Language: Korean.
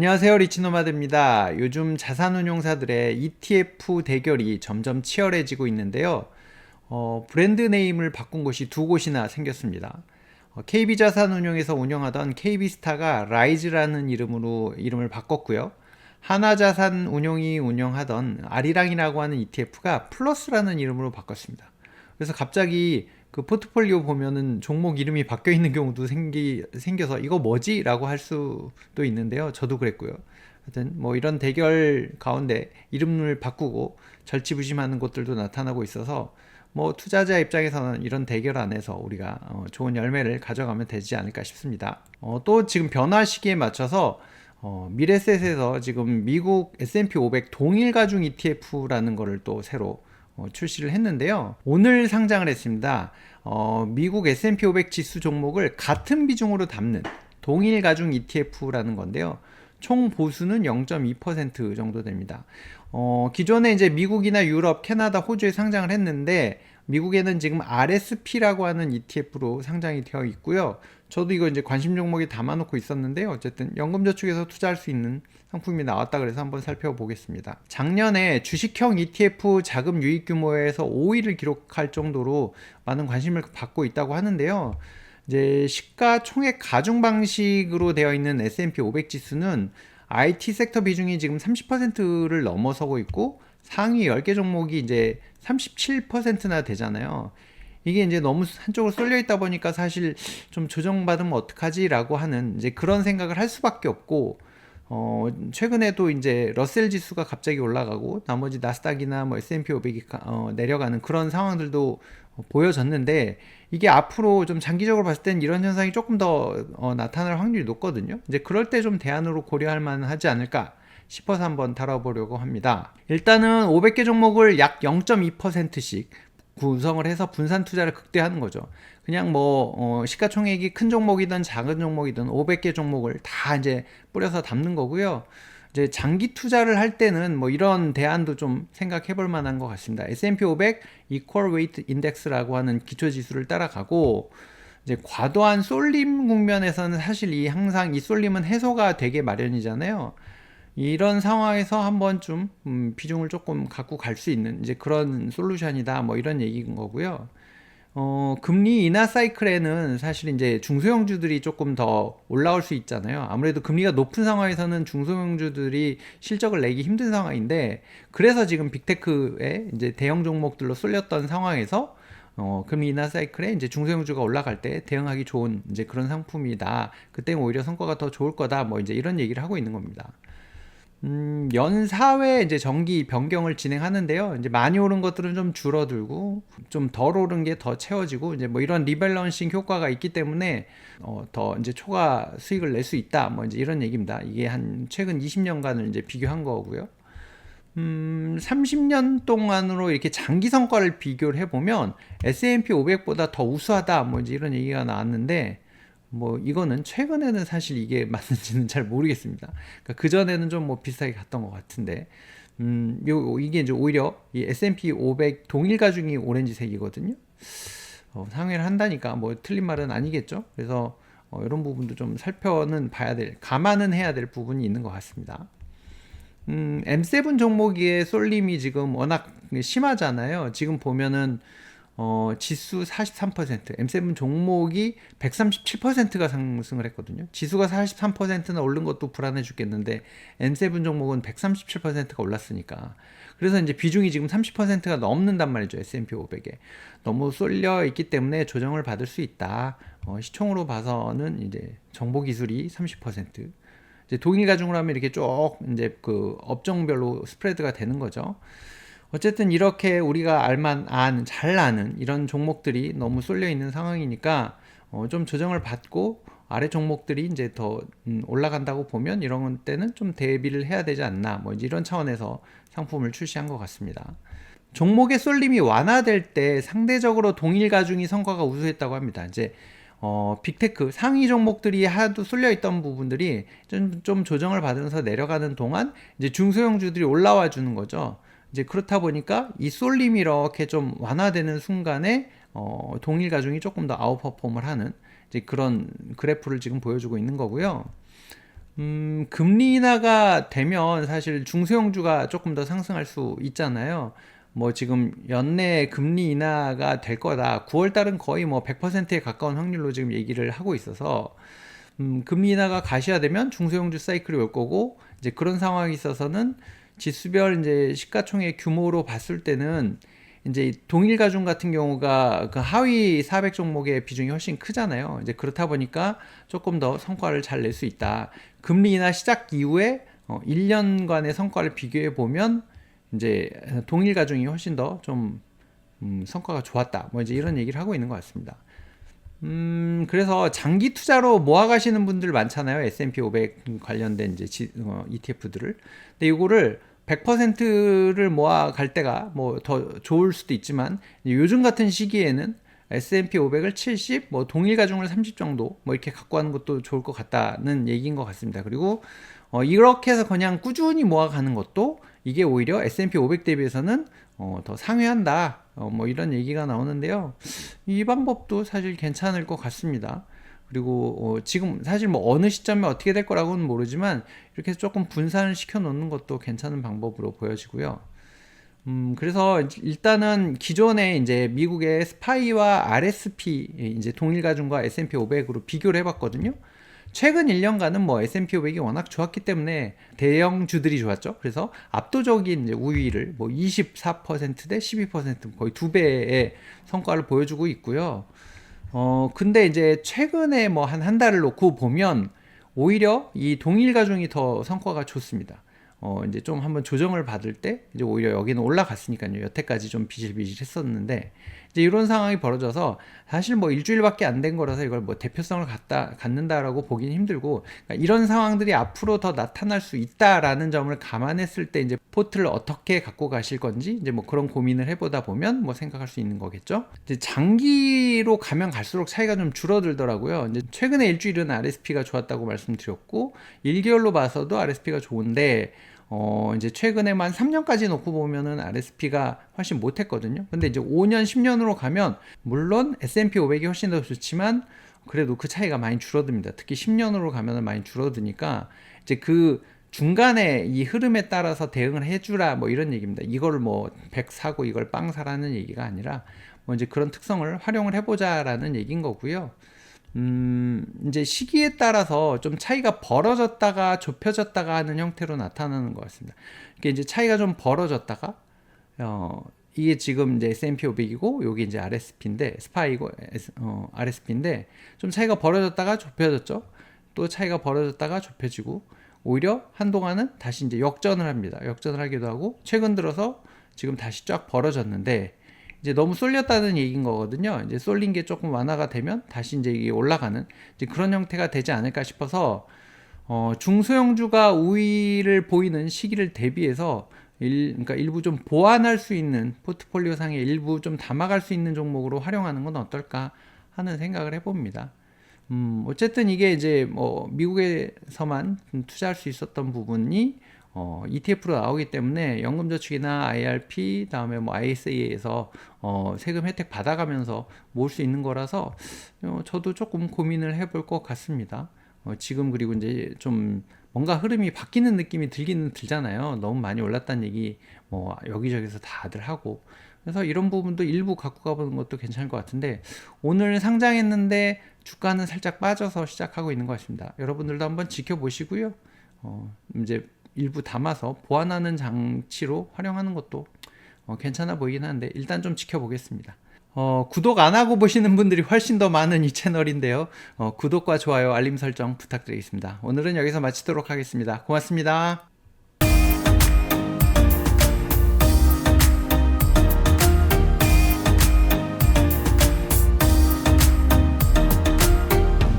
안녕하세요 리치노마드입니다. 요즘 자산운용사들의 ETF 대결이 점점 치열해지고 있는데요. 어, 브랜드 네임을 바꾼 곳이 두 곳이나 생겼습니다. 어, KB자산운용에서 운영하던 KB스타가 라이즈라는 이름으로 이름을 바꿨고요. 하나자산운용이 운영하던 아리랑이라고 하는 ETF가 플러스라는 이름으로 바꿨습니다. 그래서 갑자기 그 포트폴리오 보면은 종목 이름이 바뀌어 있는 경우도 생기, 생겨서 이거 뭐지? 라고 할 수도 있는데요. 저도 그랬고요. 하여튼 뭐 이런 대결 가운데 이름을 바꾸고 절치부심하는 곳들도 나타나고 있어서 뭐 투자자 입장에서는 이런 대결 안에서 우리가 어 좋은 열매를 가져가면 되지 않을까 싶습니다. 어 또 지금 변화 시기에 맞춰서 어 미래셋에서 지금 미국 S&P 500 동일 가중 ETF라는 거를 또 새로 어, 출시를 했는데요. 오늘 상장을 했습니다. 어, 미국 S&P 500 지수 종목을 같은 비중으로 담는 동일 가중 ETF라는 건데요. 총 보수는 0.2% 정도 됩니다. 어, 기존에 이제 미국이나 유럽, 캐나다, 호주에 상장을 했는데 미국에는 지금 RSP라고 하는 ETF로 상장이 되어 있고요. 저도 이거 이제 관심 종목에 담아놓고 있었는데요. 어쨌든 연금저축에서 투자할 수 있는 상품이 나왔다 그래서 한번 살펴보겠습니다. 작년에 주식형 ETF 자금 유입 규모에서 5위를 기록할 정도로 많은 관심을 받고 있다고 하는데요. 이제 시가총액 가중 방식으로 되어 있는 S&P 500 지수는 IT 섹터 비중이 지금 30%를 넘어서고 있고 상위 10개 종목이 이제 37%나 되잖아요. 이게 이제 너무 한쪽으로 쏠려 있다 보니까 사실 좀 조정받으면 어떡하지라고 하는 이제 그런 생각을 할 수밖에 없고 어 최근에도 이제 러셀 지수가 갑자기 올라가고 나머지 나스닥이나 뭐 S&P 500이 어 내려가는 그런 상황들도 보여졌는데 이게 앞으로 좀 장기적으로 봤을 땐 이런 현상이 조금 더 어, 나타날 확률이 높거든요. 이제 그럴 때 좀 대안으로 고려할 만하지 않을까 싶어서 한번 다뤄보려고 합니다. 일단은 500개 종목을 약 0.2%씩 구성을 해서 분산 투자를 극대화하는 거죠. 그냥 뭐 어, 시가총액이 큰 종목이든 작은 종목이든 500개 종목을 다 이제 뿌려서 담는 거고요. 이제 장기 투자를 할 때는 뭐 이런 대안도 좀 생각해 볼 만한 것 같습니다. S&P 500 Equal Weight Index라고 하는 기초 지수를 따라가고 이제 과도한 쏠림 국면에서는 사실 이 항상 이 쏠림은 해소가 되게 마련이잖아요. 이런 상황에서 한번 좀 음, 비중을 조금 갖고 갈 수 있는 이제 그런 솔루션이다 뭐 이런 얘기인 거고요. 어, 금리 인하 사이클에는 사실 이제 중소형주들이 조금 더 올라올 수 있잖아요. 아무래도 금리가 높은 상황에서는 중소형주들이 실적을 내기 힘든 상황인데 그래서 지금 빅테크에 이제 대형 종목들로 쏠렸던 상황에서 어, 금리 인하 사이클에 이제 중소형주가 올라갈 때 대응하기 좋은 이제 그런 상품이다. 그때 오히려 성과가 더 좋을 거다. 뭐 이제 이런 얘기를 하고 있는 겁니다. 음, 연 4회 이제 정기 변경을 진행하는데요. 이제 많이 오른 것들은 좀 줄어들고 좀 덜 오른 게 더 채워지고 이제 뭐 이런 리밸런싱 효과가 있기 때문에 어, 더 이제 초과 수익을 낼 수 있다. 뭐 이제 이런 얘기입니다. 이게 한 최근 20년간을 이제 비교한 거고요. 음, 30년 동안으로 이렇게 장기 성과를 비교를 해보면 S&P 500보다 더 우수하다. 뭐 이제 이런 얘기가 나왔는데 뭐 이거는 최근에는 사실 이게 맞는지는 잘 모르겠습니다. 그러니까 그 전에는 좀 뭐 비슷하게 갔던 것 같은데, 음, 요 이게 이제 오히려 이 S&P 500 동일 가중이 오렌지색이거든요. 어, 상회를 한다니까 뭐 틀린 말은 아니겠죠. 그래서 어, 이런 부분도 좀 살펴는 봐야 될, 감안은 해야 될 부분이 있는 것 같습니다. 음, M7 종목의 쏠림이 지금 워낙 심하잖아요. 지금 보면은 어, 지수 43%, M7 종목이 137%가 상승을 했거든요. 지수가 43%나 오른 것도 불안해 죽겠는데 M7 종목은 137%가 올랐으니까. 그래서 이제 비중이 지금 30%가 넘는단 말이죠. S&P 500에. 너무 쏠려 있기 때문에 조정을 받을 수 있다. 어, 시총으로 봐서는 이제 정보 기술이 30%. 이제 동일 가중으로 하면 이렇게 쭉 이제 그 업종별로 스프레드가 되는 거죠. 어쨌든 이렇게 우리가 알만 아는 잘 아는 이런 종목들이 너무 쏠려 있는 상황이니까 어, 좀 조정을 받고 아래 종목들이 이제 더 음, 올라간다고 보면 이런 때는 좀 대비를 해야 되지 않나 뭐 이런 차원에서 상품을 출시한 것 같습니다. 종목의 쏠림이 완화될 때 상대적으로 동일 가중이 성과가 우수했다고 합니다. 이제 어, 빅테크 상위 종목들이 하도 쏠려 있던 부분들이 좀, 좀 조정을 받으면서 내려가는 동안 이제 중소형주들이 올라와 주는 거죠. 이제 그렇다 보니까 이 쏠림이 이렇게 좀 완화되는 순간에 어, 동일 가중이 조금 더 아웃퍼폼을 하는 이제 그런 그래프를 지금 보여주고 있는 거고요. 음, 금리 인하가 되면 사실 중소형주가 조금 더 상승할 수 있잖아요. 뭐 지금 연내 금리 인하가 될 거다. 9월 달은 거의 뭐 100%에 가까운 확률로 지금 얘기를 하고 있어서 음, 금리 인하가 가시화되면 중소형주 사이클이 올 거고 이제 그런 상황이 있어서는 지수별 이제 시가총액 규모로 봤을 때는 이제 동일 가중 같은 경우가 그 하위 400 종목의 비중이 훨씬 크잖아요. 이제 그렇다 보니까 조금 더 성과를 잘 낼 수 있다. 금리 인하 시작 이후에 어, 1년간의 성과를 비교해 보면 이제 동일 가중이 훨씬 더좀 음, 성과가 좋았다. 뭐 이제 이런 얘기를 하고 있는 것 같습니다. 음, 그래서 장기 투자로 모아 가시는 분들 많잖아요. S&P 500 관련된 이제 지, 어, ETF들을. 근데 이거를 100%를 모아 갈 때가 뭐 더 좋을 수도 있지만 요즘 같은 시기에는 S&P 500을 70, 뭐 동일 가중을 30 정도 뭐 이렇게 갖고 하는 것도 좋을 것 같다는 얘기인 것 같습니다. 그리고 어, 이렇게 해서 그냥 꾸준히 모아가는 것도 이게 오히려 S&P 500 대비해서는 어, 더 상회한다. 어, 뭐 이런 얘기가 나오는데요. 이 방법도 사실 괜찮을 것 같습니다. 그리고 어, 지금 사실 뭐 어느 시점에 어떻게 될 거라고는 모르지만 이렇게 조금 분산을 시켜 놓는 것도 괜찮은 방법으로 보여지고요. 음, 그래서 일단은 기존에 이제 미국의 스파이와 RSP 이제 동일 가중과 S&P 500으로 비교를 해봤거든요. 최근 1년간은 뭐 S&P 500이 워낙 좋았기 때문에 대형주들이 좋았죠. 그래서 압도적인 이제 우위를 뭐 24%대 12% 거의 두 배의 성과를 보여주고 있고요. 어, 근데 이제 최근에 뭐 한 한 달을 놓고 보면 오히려 이 동일 가중이 더 성과가 좋습니다. 어, 이제 좀 한번 조정을 받을 때 이제 오히려 여기는 올라갔으니까요. 여태까지 좀 비실비실했었는데 이제 이런 상황이 벌어져서 사실 뭐 일주일밖에 안 된 거라서 이걸 뭐 대표성을 갖다 갖는다라고 보기는 힘들고 그러니까 이런 상황들이 앞으로 더 나타날 수 있다라는 점을 감안했을 때 이제 포트를 어떻게 갖고 가실 건지 이제 뭐 그런 고민을 해보다 보면 뭐 생각할 수 있는 거겠죠. 이제 장기로 가면 갈수록 차이가 좀 줄어들더라고요. 이제 최근에 일주일은 RSP가 좋았다고 말씀드렸고 1개월로 봐서도 RSP가 좋은데 어, 이제 최근에만 3년까지 놓고 보면은 RSP가 훨씬 못했거든요. 근데 이제 5년, 10년으로 가면, 물론 S&P 500이 훨씬 더 좋지만, 그래도 그 차이가 많이 줄어듭니다. 특히 10년으로 가면은 많이 줄어드니까, 이제 그 중간에 이 흐름에 따라서 대응을 해주라, 뭐 이런 얘기입니다. 이걸 뭐 100 사고 이걸 빵 사라는 얘기가 아니라, 뭐 이제 그런 특성을 활용을 해보자라는 얘기인 거고요. 음, 이제 시기에 따라서 좀 차이가 벌어졌다가 좁혀졌다가 하는 형태로 나타나는 것 같습니다. 이게 이제 차이가 좀 벌어졌다가, 어, 이게 지금 이제 S&P 500이고, 여기 이제 RSP인데, 스파이고, 어, RSP인데, 좀 차이가 벌어졌다가 좁혀졌죠? 또 차이가 벌어졌다가 좁혀지고, 오히려 한동안은 다시 이제 역전을 합니다. 역전을 하기도 하고, 최근 들어서 지금 다시 쫙 벌어졌는데, 이제 너무 쏠렸다는 얘기인 거거든요. 이제 쏠린 게 조금 완화가 되면 다시 이제 이게 올라가는 이제 그런 형태가 되지 않을까 싶어서 어, 중소형주가 우위를 보이는 시기를 대비해서 일, 그러니까 일부 좀 보완할 수 있는 포트폴리오 상에 일부 좀 담아갈 수 있는 종목으로 활용하는 건 어떨까 하는 생각을 해봅니다. 음, 어쨌든 이게 이제 뭐 미국에서만 투자할 수 있었던 부분이 어, ETF로 나오기 때문에 연금저축이나 IRP 다음에 뭐 ISA에서 어, 세금 혜택 받아가면서 모을 수 있는 거라서 어, 저도 조금 고민을 해볼 것 같습니다. 어, 지금 그리고 이제 좀 뭔가 흐름이 바뀌는 느낌이 들기는 들잖아요. 너무 많이 올랐다는 얘기 뭐 여기저기서 다들 하고 그래서 이런 부분도 일부 갖고 가보는 것도 괜찮을 것 같은데 오늘 상장했는데 주가는 살짝 빠져서 시작하고 있는 것 같습니다. 여러분들도 한번 지켜보시고요. 어, 이제 일부 담아서 보완하는 장치로 활용하는 것도 어, 괜찮아 보이긴 한데 일단 좀 지켜보겠습니다. 어, 구독 안 하고 보시는 분들이 훨씬 더 많은 이 채널인데요. 어, 구독과 좋아요, 알림 설정 부탁드리겠습니다. 오늘은 여기서 마치도록 하겠습니다. 고맙습니다.